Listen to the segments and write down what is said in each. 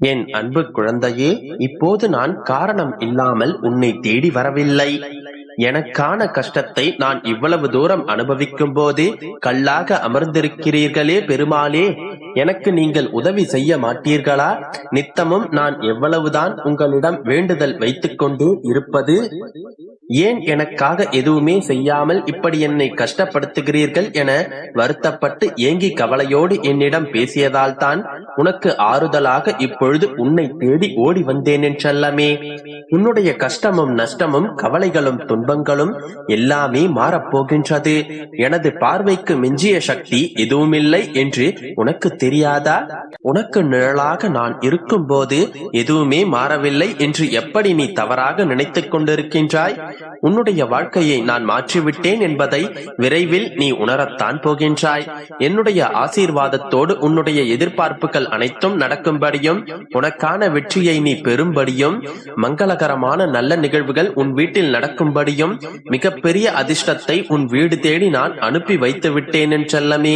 என் அன்பு குழந்தையே இப்போது நான் காரணம் இல்லாமல் உன்னை தேடி வரவில்லை. எனக்கான கஷ்டத்தை நான் இவ்வளவு தூரம் அனுபவிக்கும் போது கல்லாக அமர்ந்திருக்கிறீர்களே பெருமாளே எனக்கு நீங்கள் உதவி செய்ய மாட்டீர்களா? நித்தமும் நான் எவ்வளவுதான் உங்களிடம் வேண்டுதல் வைத்துக்கொண்டு இருப்பது? ஏன் எனக்காக எதுவுமே செய்யாமல் இப்படி என்னை கஷ்டப்படுத்துகிறீர்கள் என வருத்தப்பட்டு ஏங்கி கவலையோடு என்னிடம் பேசியதால் தான் உனக்கு ஆறுதலாக இப்பொழுது உன்னை தேடி ஓடி வந்தேன் என்றல்லமே உன்னுடைய கஷ்டமும் நஷ்டமும் கவலைகளும் துன்பங்களும் எல்லாமே மாறப்போகின்றது. எனது பார்வைக்கு மிஞ்சிய சக்தி எதுவுமில்லை என்று உனக்கு தெரியாதா? உனக்கு நிழலாக நான் இருக்கும்போது எதுவுமே மாறவில்லை என்று எப்படி நீ தவறாக நினைத்துக் கொண்டிருக்கின்றாய்? உன்னுடைய வாழ்க்கையை நான் மாற்றிவிட்டேன் என்பதை விரைவில் நீ உணரத்தான் போகின்றாய். என்னுடைய ஆசீர்வாதத்தோடு உன்னுடைய எதிர்பார்ப்புகள் அனைத்தும் நடக்கும்படியும் உனக்கான வெற்றியை நீ பெறும்படியும் மங்களகரமான நல்ல நிகழ்வுகள் உன் வீட்டில் நடக்கும்படியும் மிகப்பெரிய அதிர்ஷ்டத்தை உன் வீடு தேடி நான் அனுப்பி வைத்து விட்டேன் என்றல்லமே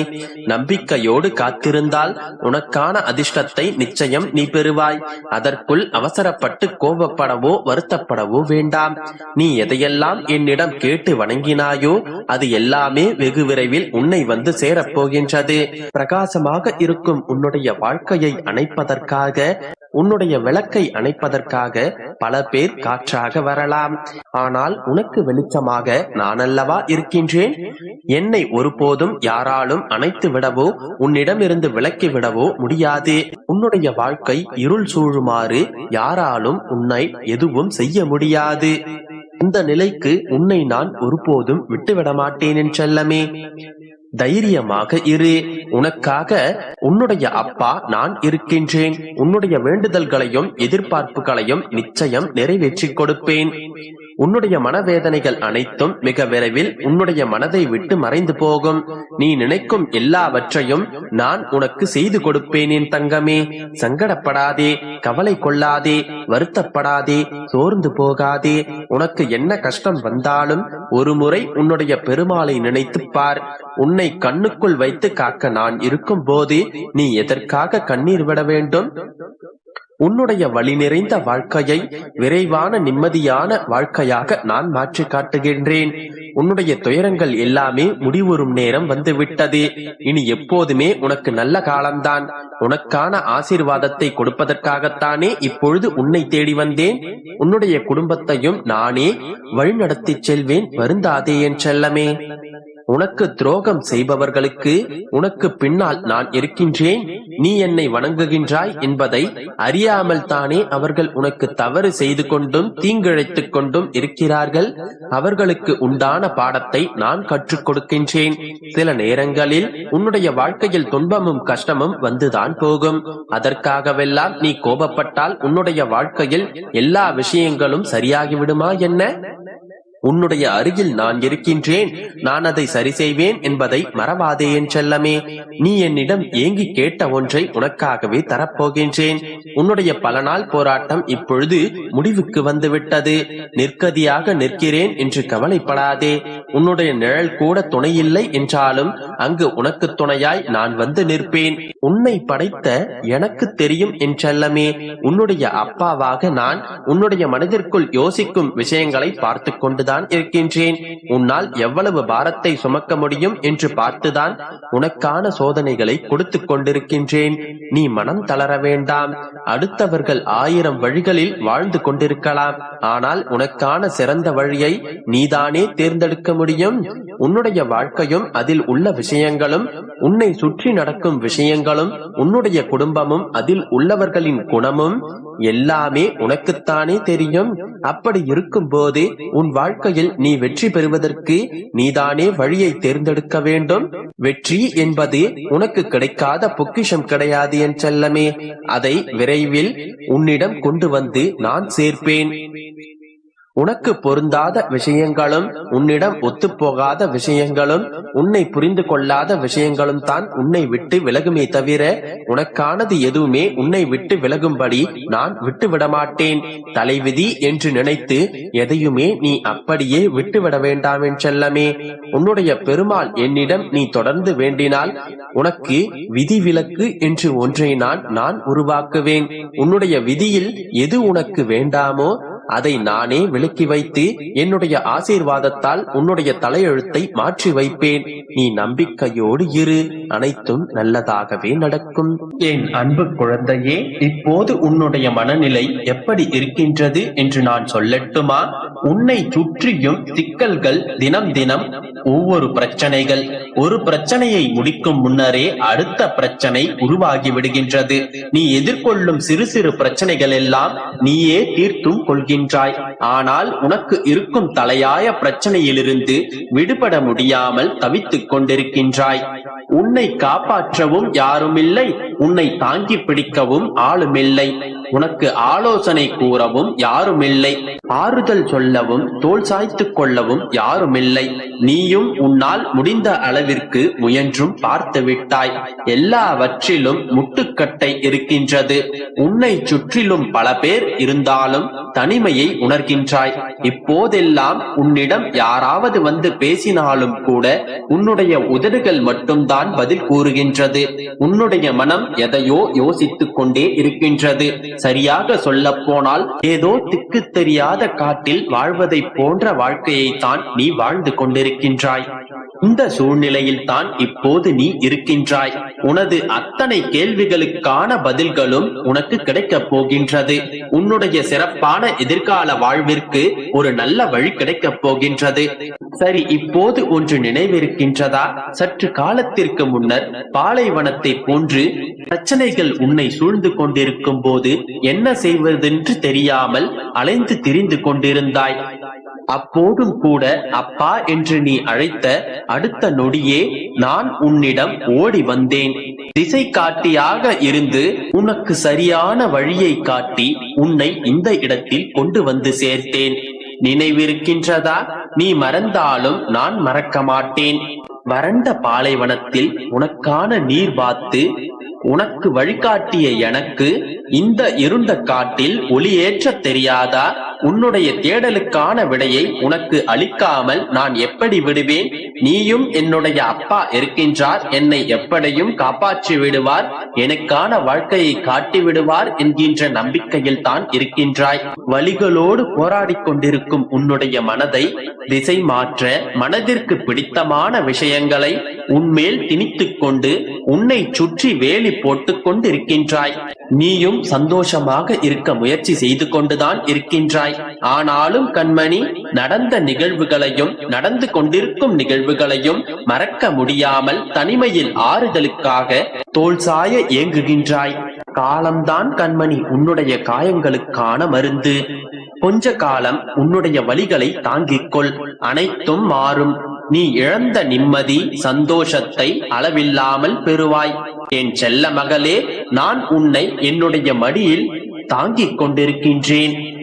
நம்பிக்கையோடு காத்திருந்தால் உனக்கான அதிர்ஷ்டத்தை நிச்சயம் நீ பெறுவாய். அதற்குள் அவசரப்பட்டு கோபப்படவோ வருத்தப்படவோ வேண்டாம். நீ எதை எதையெல்லாம் என்னிடம் கேட்டு வணங்கினாயோ? அது எல்லாமே வெகு விரைவில் உன்னை வந்து சேரப்போகின்றது. பிரகாசமாக இருக்கும் உன்னுடைய வாழ்க்கையை அணைப்பதற்காக உன்னுடைய விளக்கை அணைப்பதற்காக பல பேர் காற்றாக வரலாம். ஆனால் உனக்கு வெளிச்சமாக நான் அல்லவா இருக்கின்றேன்? என்னை ஒருபோதும் யாராலும் அணைத்து விடவோ உன்னிடமிருந்து விலக்கி விடவோ முடியாது. உன்னுடைய வாழ்க்கை இருள் சூழுமாறு யாராலும் உன்னை எதுவும் செய்ய முடியாது. இந்த நிலைக்கு உன்னை நான் ஒருபோதும் விட்டுவிட மாட்டேன் என்றல்லமே தைரியமாக இரு. உனக்காக உன்னுடைய அப்பா நான் இருக்கின்றேன். உன்னுடைய வேண்டுதல்களையும் எதிர்பார்ப்புகளையும் நிச்சயம் நிறைவேற்றி கொடுப்பேன். உன்னுடைய மனவேதனைகள் அனைத்தும் மிக விரைவில் உன்னுடைய மனதை விட்டு மறைந்து போகும். நீ நினைக்கும் எல்லாவற்றையும் நான் உனக்கு செய்து கொடுப்பேனேன் தங்கமே. சங்கடப்படாதே கவலை கொள்ளாதே வருத்தப்படாதே சோர்ந்து போகாதே. உனக்கு என்ன கஷ்டம் வந்தாலும் ஒரு முறை உன்னுடைய பெருமாளை நினைத்துப் பார். உன்னை கண்ணுக்குள் வைத்து காக்க நான் இருக்கும் போது நீ எதற்காக கண்ணீர் விட வேண்டும்? உன்னுடைய வழி நிறைந்த வாழ்க்கையை விரைவான நிம்மதியான வாழ்க்கையாக நான் மாற்றி காட்டுகின்றேன். உன்னுடைய துயரங்கள் எல்லாமே முடிவுறும் நேரம் வந்துவிட்டது. இனி எப்போதுமே உனக்கு நல்ல காலம்தான். உனக்கான ஆசீர்வாதத்தை கொடுப்பதற்காகத்தானே இப்பொழுது உன்னை தேடி வந்தேன். உன்னுடைய குடும்பத்தையும் நானே வழிநடத்திச் செல்வேன். வருந்தாதே என் செல்லமே. உனக்கு துரோகம் செய்பவர்களுக்கு உனக்கு பின்னால் நான் இருக்கின்றேன். நீ என்னை வணங்குகின்றாய் என்பதை அறியாமல் தானே அவர்கள் உனக்கு தவறு செய்து கொண்டும் தீங்கிழைத்துக் கொண்டும் இருக்கிறார்கள். அவர்களுக்கு உண்டான பாடத்தை நான் கற்றுக் கொடுக்கின்றேன் சில நேரங்களில் உன்னுடைய வாழ்க்கையில் துன்பமும் கஷ்டமும் வந்துதான் போகும். அதற்காகவெல்லாம் நீ கோபப்பட்டால் உன்னுடைய வாழ்க்கையில் எல்லா விஷயங்களும் சரியாகிவிடுமா என்ன? உன்னுடைய அருகில் நான் இருக்கின்றேன். நான் அதை சரி செய்வேன் என்பதை மறவாதே என் செல்லமே. நீ என்னிடம் ஏங்கி கேட்ட ஒன்றை உனக்காகவே தரப்போகின்றேன். உன்னுடைய பல நாள் போராட்டம் இப்பொழுது முடிவுக்கு வந்துவிட்டது. நிற்கதியாக நிற்கிறேன் என்று கவலைப்படாதே. உன்னுடைய நிழல் கூட துணையில்லை என்றாலும் அங்கு உனக்கு துணையாய் நான் வந்து நிற்பேன். உன்னை படைத்த எனக்கு தெரியும் என்றல்லமே உன்னுடைய அப்பாவாக நான் உன்னுடைய மனதிற்குள் யோசிக்கும் விஷயங்களை பார்த்து கொண்டுதான் இருக்கின்றேன். உன்னால் எவ்வளவு பாரத்தை சுமக்க முடியும் என்று பார்த்துதான் உனக்கான சோதனைகளை கொடுத்து கொண்டிருக்கின்றேன். நீ மனம் தளர வேண்டாம். அடுத்தவர்கள் ஆயிரம் வழிகளில் வாழ்ந்து கொண்டிருக்கலாம். ஆனால் உனக்கான சிறந்த வழியை நீதானே தேர்ந்தெடுக்க முடியும். உன்னுடைய வாழ்க்கையும் அதில் உள்ள விஷயங்களும் உன்னை சுற்றி நடக்கும் விஷயங்களும் உன்னுடைய குடும்பமும் அதில் உள்ளவர்களின் குணமும் எல்லாமே உனக்குத்தானே தெரியும். அப்படி இருக்கும் போது உன் வாழ்க்கையில் நீ வெற்றி பெறுவதற்கு நீதானே வழியை தேர்ந்தெடுக்க வேண்டும். வெற்றி என்பது உனக்கு கிடைக்காத பொக்கிஷம் கிடையாது என் செல்லமே. அதை விரைவில் உன்னிடம் கொண்டு வந்து நான் சேர்ப்பேன். உனக்கு பொருந்தாத விஷயங்களும் உன்னிடம் ஒத்துப்போகாத விஷயங்களும் உன்னை புரிந்து கொள்ளாத விஷயங்களும் தான் உன்னை விட்டு விலகுமே தவிர உனக்கானது எதுவுமே உன்னை விட்டு விலகும்படி நான் விட்டு விட மாட்டேன் தலைவிதி என்று நினைத்து எதையுமே நீ அப்படியே விட்டுவிட வேண்டாம் என் செல்லமே. உன்னுடைய பெருமாள் என்னிடம் நீ தொடர்ந்து வேண்டினால் உனக்கு விதிவிலக்கு என்று ஒன்றை நான் நான் உருவாக்குவேன். உன்னுடைய விதியில் எது உனக்கு வேண்டாமோ அதை நானே விளக்கி வைத்து என்னுடைய ஆசீர்வாதத்தால் உன்னுடைய தலையெழுத்தை மாற்றி வைப்பேன். நீ நம்பிக்கையோடு இரு. அனைத்தும் நல்லதாகவே நடக்கும். என் அன்பு குழந்தையே இப்போது உன்னுடைய மனநிலை எப்படி இருக்கின்றது என்று நான் சொல்லட்டுமா? உன்னை சுற்றியும் சிக்கல்கள் தினம் தினம் ஒவ்வொரு பிரச்சனைகள். ஒரு பிரச்சனையை முடிக்கும் முன்னரே அடுத்த பிரச்சனை உருவாகி விடுகின்றது நீ எதிர்கொள்ளும் சிறு சிறு பிரச்சனைகள் எல்லாம் நீயே தீர்த்தும் கொள்கின்றாய் ஆனால் உனக்கு இருக்கும் தலையாய பிரச்சனையிலிருந்து விடுபட முடியாமல் தவித்துக் கொண்டிருக்கின்றாய். உன்னை காப்பாற்றவும் யாருமில்லை. உன்னை தாங்கி பிடிக்கவும் ஆளுமில்லை. உனக்கு ஆலோசனை கூறவும் யாருமில்லை. ஆறுதல் சொல்லவும் தோல் சாய்த்து கொள்ளவும் யாருமில்லை. நீயும் உன்னால் முடிந்த அளவிற்கு முயன்றும் பார்த்து விட்டாய். எல்லாவற்றிலும் முட்டுக்கட்டை இருக்கின்றது. உன்னை சுற்றிலும் பல பேர் இருந்தாலும் தனிமையை உணர்கின்றாய். இப்போதெல்லாம் உன்னிடம் யாராவது வந்து பேசினாலும் கூட உன்னுடைய உதடுகள் மட்டும்தான் பதில் கூறுகின்றது. உன்னுடைய மனம் எதையோ யோசித்துக் கொண்டே இருக்கின்றது. சரியாக சொல்ல போனால் ஏதோ திக்கு தெரியாத காட்டில் வாழ்வதை போன்ற வாழ்க்கையை தான் நீ வாழ்ந்து கொண்டிருக்கின்றாய். அந்த சூழ்நிலையில் தான் இப்போது நீ இருக்கின்றாய். உனது அத்தனை கேள்விகளுக்கான பதில்களும் உனக்கு கிடைக்கப் போகின்றது. உன்னுடைய சிறப்பான எதிர்கால வாழ்விற்கு ஒரு நல்ல வழி கிடைக்கப் போகின்றது. சரி இப்போது ஒன்று நினைவிருக்கின்றதா? சற்று காலத்திற்கு முன்னர் பாலைவனத்தை போன்று பிரச்சனைகள் உன்னை சூழ்ந்து கொண்டிருக்கும் போது என்ன செய்வதென்று தெரியாமல் அலைந்து திரிந்து கொண்டிருந்தாய். அப்போதும் கூட அப்பா என்று நீ அழைத்த அடுத்த நொடியே நான் உன்னிடம் ஓடி வந்தேன். திசை காட்டியாக இருந்து உனக்கு சரியான வழியை காட்டி உன்னை இந்த இடத்தில் கொண்டு வந்து சேர்த்தேன். நினைவிருக்கின்றதா? நீ மறந்தாலும் நான் மறக்க மாட்டேன். வறண்ட பாலைவனத்தில் உனக்கான நீர் வாத்து உனக்கு வழிகாட்டிய எனக்கு இந்த இருண்ட காட்டில் ஒளியேற்ற தெரியாதா? உன்னுடைய தேடலுக்கான விடையை உனக்கு அளிக்காமல் நான் எப்படி விடுவேன்? நீயும் என்னுடைய அப்பா இருக்கின்றார். என்னை எப்படியும் காப்பாற்றி விடுவார். எனக்கான வாழ்க்கையை காட்டி விடுவார் என்கின்ற நம்பிக்கையில் தான் இருக்கின்றாய். வழிகளோடு போராடிக் கொண்டிருக்கும் உன்னுடைய மனதை திசை மாற்ற மனதிற்கு பிடித்தமான விஷயங்களை உன்மேல் திணித்துக் கொண்டு உன்னை சுற்றி வேலி போட்டுக் கொண்டிருக்கின்றாய். நீயும் சந்தோஷமாக இருக்க முயற்சி செய்து கொண்டுதான் இருக்கின்றாய். ஆனாலும் கண்மணி நடந்த நிகழ்வுகளையும் நடந்து கொண்டிருக்கும் நிகழ்வுகளையும் மறக்க முடியாமல் தனிமையில் ஆறுதலுக்காக தோல் சாய ஏங்குகின்றாய். காலம்தான் கண்மணி உன்னுடைய காயங்களுக்கான மருந்து. கொஞ்ச காலம் உன்னுடைய வழிகளை தாங்கிக் கொள். அனைத்தும் மாறும். நீ இழந்த நிம்மதி சந்தோஷத்தை அளவில்லாமல் பெறுவாய். என் செல்ல மகளே நான் உன்னை என்னுடைய மடியில் தாங்கிக் கொண்டிருக்கின்றேன்.